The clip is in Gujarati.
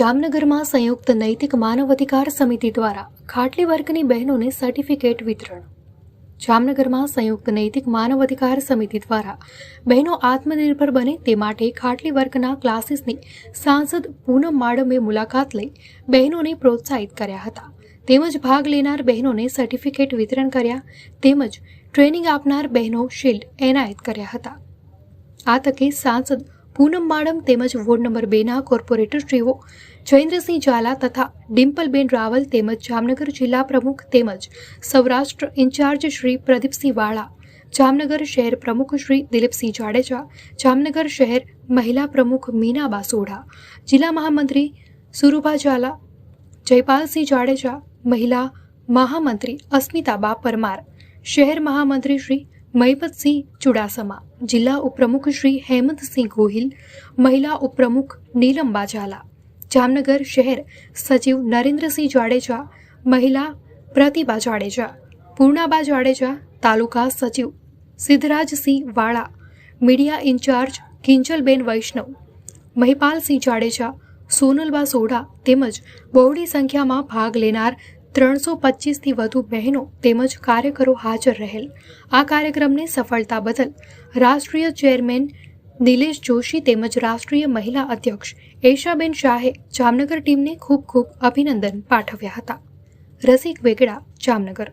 જામનગરમાં સંયુક્ત નૈતિક માનવ અધિકાર સમિતિ દ્વારા ખાટલી વર્ગની બહેનોને સર્ટિફિકેટ વિતરણ. જામનગરમાં સંયુક્ત નૈતિક માનવ અધિકાર સમિતિ દ્વારા બહેનો આત્મનિર્ભર બને તે માટે ખાટલી વર્ગના ક્લાસીસની સાંસદ પૂનમ માડમે મુલાકાત લઈ બહેનોને પ્રોત્સાહિત કર્યા હતા. તેમજ ભાગ લેનાર બહેનોને સર્ટિફિકેટ વિતરણ કર્યા. તેમજ ટ્રેનિંગ આપનાર બહેનો શિલ્ડ એનાયત કર્યા હતા. આ તકે સાંસદ પૂનમ માડમ તેમજ વોર્ડ નંબર બેના કોર્પોરેટરશ્રીઓ જયેન્દ્રસિંહ ઝાલા તથા ડિમ્પલબેન રાવલ તેમજ જામનગર જિલ્લા પ્રમુખ તેમજ સૌરાષ્ટ્ર ઇન્ચાર્જ શ્રી પ્રદીપસિંહ વાળા જામનગર શહેર પ્રમુખ શ્રી દિલીપસિંહ જાડેજા જામનગર શહેર મહિલા પ્રમુખ મીનાબા સોઢા જિલ્લા મહામંત્રી સુરુભા ઝાલા જયપાલસિંહ જાડેજા મહિલા મહામંત્રી અસ્મિતાબા પરમાર શહેર મહામંત્રી શ્રી મહિપતસિંહ ચુડાસમા, જિલ્લા ઉપપ્રમુખ શ્રી હેમંતસિંહ ગોહિલ, મહિલા ઉપપ્રમુખ નીલંબા ઝાલા જામનગર શહેર સચિવ નરેન્દ્રસિંહ જાડેજા, મહિલા પ્રતિભા જાડેજા, પૂર્ણાબા જાડેજા, તાલુકા સચિવ સિદ્ધરાજસિંહ વાળા, મીડિયા ઇન્ચાર્જ કિંજલબેન વૈષ્ણવ, મહિપાલસિંહ જાડેજા, સોનલબા સોઢા તેમજ બહોળી સંખ્યામાં ભાગ લેનાર ત્રણસો પચીસથી વધુ બહેનો તેમજ કાર્યકરો હાજર રહેલ. આ કાર્યક્રમને સફળતા બદલ રાષ્ટ્રીય ચેરમેન નિલેશ જોશી તેમજ રાષ્ટ્રીય મહિલા અધ્યક્ષ એશાબેન શાહે જામનગર ટીમને ખૂબ ખૂબ અભિનંદન પાઠવ્યા હતા. રસિક વેગડા, જામનગર.